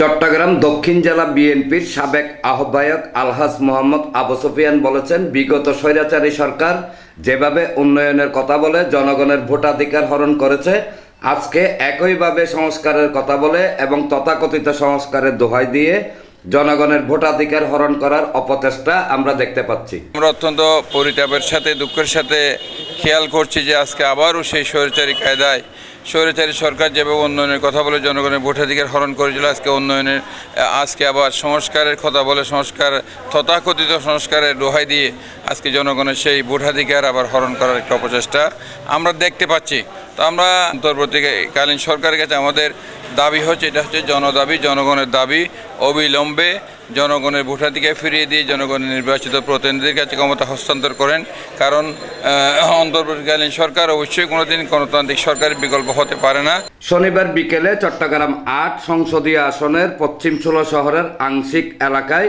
চট্টগ্রাম দক্ষিণ জেলা বিএনপির সাবেক আহ্বায়ক আলহাজ মোহাম্মদ আবু সুফিয়ান বলেছেন, বিগত স্বৈরাচারী সরকার যেভাবে উন্নয়নের কথা বলে, জনগণের ভোটাধিকার হরণ করেছে, আজকে একইভাবে সংস্কারের কথা বলে এবং তথাকথিত সংস্কারের দোহাই দিয়ে জনগণের ভোটাধিকার হরণ করার অপচেষ্টা আমরা দেখতে পাচ্ছি। আমরা অত্যন্ত পরিতাপের সাথে, দুঃখের সাথে খেয়াল করছি যে আজকে আবারও সেই স্বৈরাচারী কায়দায় স্বৈরাচারী সরকার যেভাবে উন্নয়নের কথা বলে জনগণের ভোটাধিকার হরণ করেছিল, আজকে উন্নয়নের, আজকে আবার সংস্কারের কথা বলে সংস্কার, তথাকথিত সংস্কারের দোহাই দিয়ে আজকে জনগণের সেই ভোটাধিকার আবার হরণ করার একটা অপচেষ্টা আমরা দেখতে পাচ্ছি। তো আমরা অন্তর্বর্তীকালীন সরকারের কাছে আমাদের দাবি হচ্ছে, এটা হচ্ছে জনদাবি, জনগণের দাবি অবিলম্বে জনগণের ভোটাধিকার ফিরিয়ে দিয়ে জনগণের নির্বাচিত প্রতিনিধিদের কাছে ক্ষমতা হস্তান্তর করেন। কারণ অন্তর্বর্তীকালীন সরকার অবশ্যই কোনোদিন গণতান্ত্রিক সরকারের বিকল্প হতে পারে না। শনিবার বিকেলে চট্টগ্রাম আট সংসদীয় আসনের পশ্চিম ষোলো শহরের আংশিক এলাকায়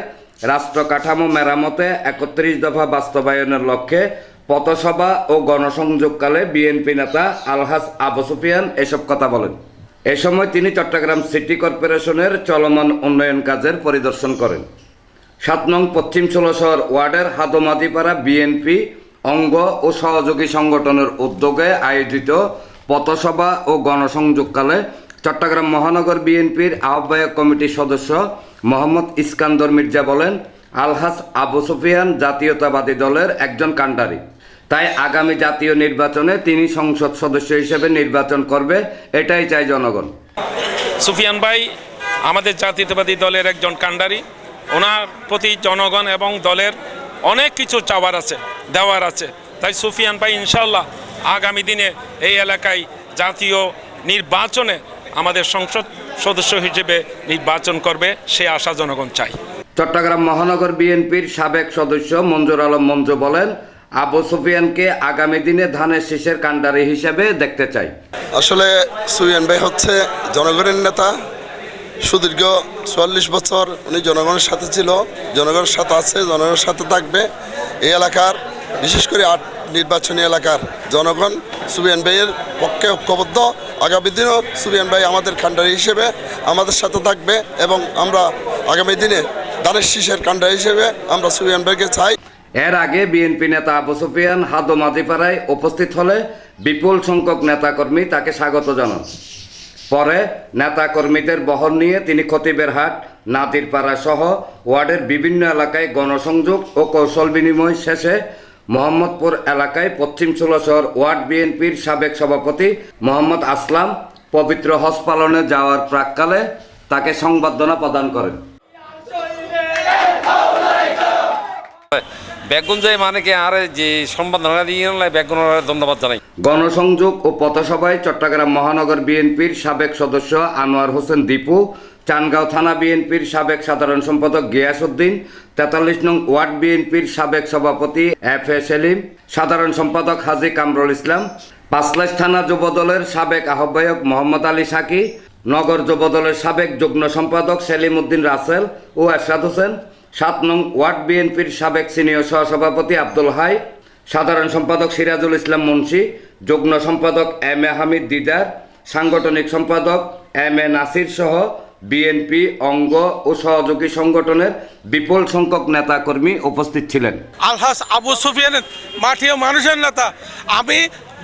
রাষ্ট্র কাঠামো মেরামতে একত্রিশ দফা বাস্তবায়নের লক্ষ্যে পথসভা ও গণসংযোগকালে বিএনপি নেতা আলহাজ আবু সুফিয়ান এসব কথা বলেন। এ সময় তিনি চট্টগ্রাম সিটি কর্পোরেশনের চলমান উন্নয়ন কাজের পরিদর্শন করেন। সাত নং পশ্চিম ষোলশহর ওয়ার্ডের হাদমাদিপাড়া বিএনপি অঙ্গ ও সহযোগী সংগঠনের উদ্যোগে আয়োজিত পথসভা ও গণসংযোগকালে চট্টগ্রাম মহানগর বিএনপির আহ্বায়ক কমিটির সদস্য মোহাম্মদ ইস্কান্দর মির্জা বলেন আলহাস আবু সুফিয়ান জাতীয়তাবাদী দলের একজন কাণ্ডারি। তাই আগামী জাতীয় নির্বাচনে তিনি সংসদ সদস্য হিসেবে নির্বাচন করবে এটাই চাই জনগণ। সুফিয়ান ভাই আমাদের জাতীয়তাবাদী দলের একজন কাণ্ডারি। ওনার প্রতি জনগণ এবং দলের অনেক কিছু চাওয়ার আছে দেওয়ার আছে। তাই সুফিয়ান ভাই ইনশাল্লাহ আগামী দিনে এই এলাকায় জাতীয় নির্বাচনে আমাদের সংসদ সদস্য হিসেবে নির্বাচন করবে সে আশা জনগণ চাই। চট্টগ্রাম মহানগর বিএনপির সাবেক সদস্য মঞ্জুর আলম মঞ্জু বলেন আবু সুফিয়ানকে আগামী দিনে ধানের শীষের কাণ্ডারি হিসেবে দেখতে চাই। আসলে সুইয়ান ভাই হচ্ছে জনগণের নেতা, সুদীর্ঘ চুয়াল্লিশ বছর উনি জনগণের সাথে ছিল, জনগণের সাথে আছে, জনগণের সাথে থাকবে। এই এলাকার, বিশেষ করে আট নির্বাচনী এলাকার জনগণ সুবিয়ান ভাইয়ের পক্ষে ঐক্যবদ্ধ। আগামী দিনও সুবিয়ান ভাই আমাদের কাণ্ডারি হিসেবে আমাদের সাথে থাকবে এবং আমরা আগামী দিনে দানের শীষের কাণ্ডারি হিসেবে আমরা সুবিয়ান ভাইকে চাই। এর আগে বিএনপি নেতা আবু সুফিয়ান হাদো মাদিপাড়ায় উপস্থিত হলে বিপুল সংখ্যক নেতাকর্মী তাকে স্বাগত জানান। পরে নেতাকর্মীদের বহন নিয়ে তিনি খতিবের হাট, নাদিরপাড়া সহ ওয়ার্ডের বিভিন্ন এলাকায় গণসংযোগ ও কৌশল বিনিময় শেষে মোহাম্মদপুর এলাকায় পশ্চিম ষোলশহর ওয়ার্ড বিএনপির সাবেক সভাপতি মোহাম্মদ আসলাম পবিত্র হজ পালনে যাওয়ার প্রাককালে তাকে সংবর্ধনা প্রদান করেন। বেগুন মানে কি আর যে দিয়ে বেগুন ধন্যবাদ জানাই। গণসংযোগ ও পথসভায় চট্টগ্রাম মহানগর বিএনপির সাবেক সদস্য আনোয়ার হোসেন দীপু, চানগাঁও থানা বিএনপির সাবেক সাধারণ সম্পাদক গিয়াসউদ্দিন তেতাল্লিশ নং ওয়ার্ড বিএনপির সাবেক সভাপতি এফ এ সেলিম, সাধারণ সম্পাদক হাজি কামরুল ইসলাম, পাঁচলাইশ থানা যুবদলের সাবেক আহ্বায়ক মোহাম্মদ আলী সাকি, নগর যুবদলের সাবেক যুগ্ম সম্পাদক সেলিম উদ্দিন রাসেল ও এরশাদ হোসেন সাত নং ওয়ার্ড বিএনপির সাবেক সিনিয়র সহসভাপতি আব্দুল হাই, সাধারণ সম্পাদক সিরাজুল ইসলাম মুন্সি, যুগ্ম সম্পাদক এম এ হামিদ দিদার, সাংগঠনিক সম্পাদক এম এ নাসির সহ বিএনপি, অঙ্গ ও সহযোগী সংগঠনের বিপুল সংখ্যক নেতাকর্মী উপস্থিত ছিলেন। আলহাস আবু সুফিয়ানের মাঠীয় মানুষের নেতা। আমি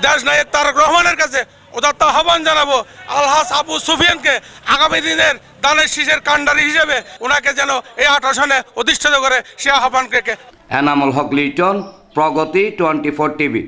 দেশ নায়ক তারক রহমানের কাছে উদাত্ত আহ্বান জানাব, আলহাস আবু সুফিয়ানকে আগামী দিনের দানের শীষের কাণ্ডারি হিসেবে ওনাকে যেন এই আট আসনে অধিষ্ঠিত করে, সে আহ্বান রেখে Enamul Haque Liton, Pragati, twenty four TV.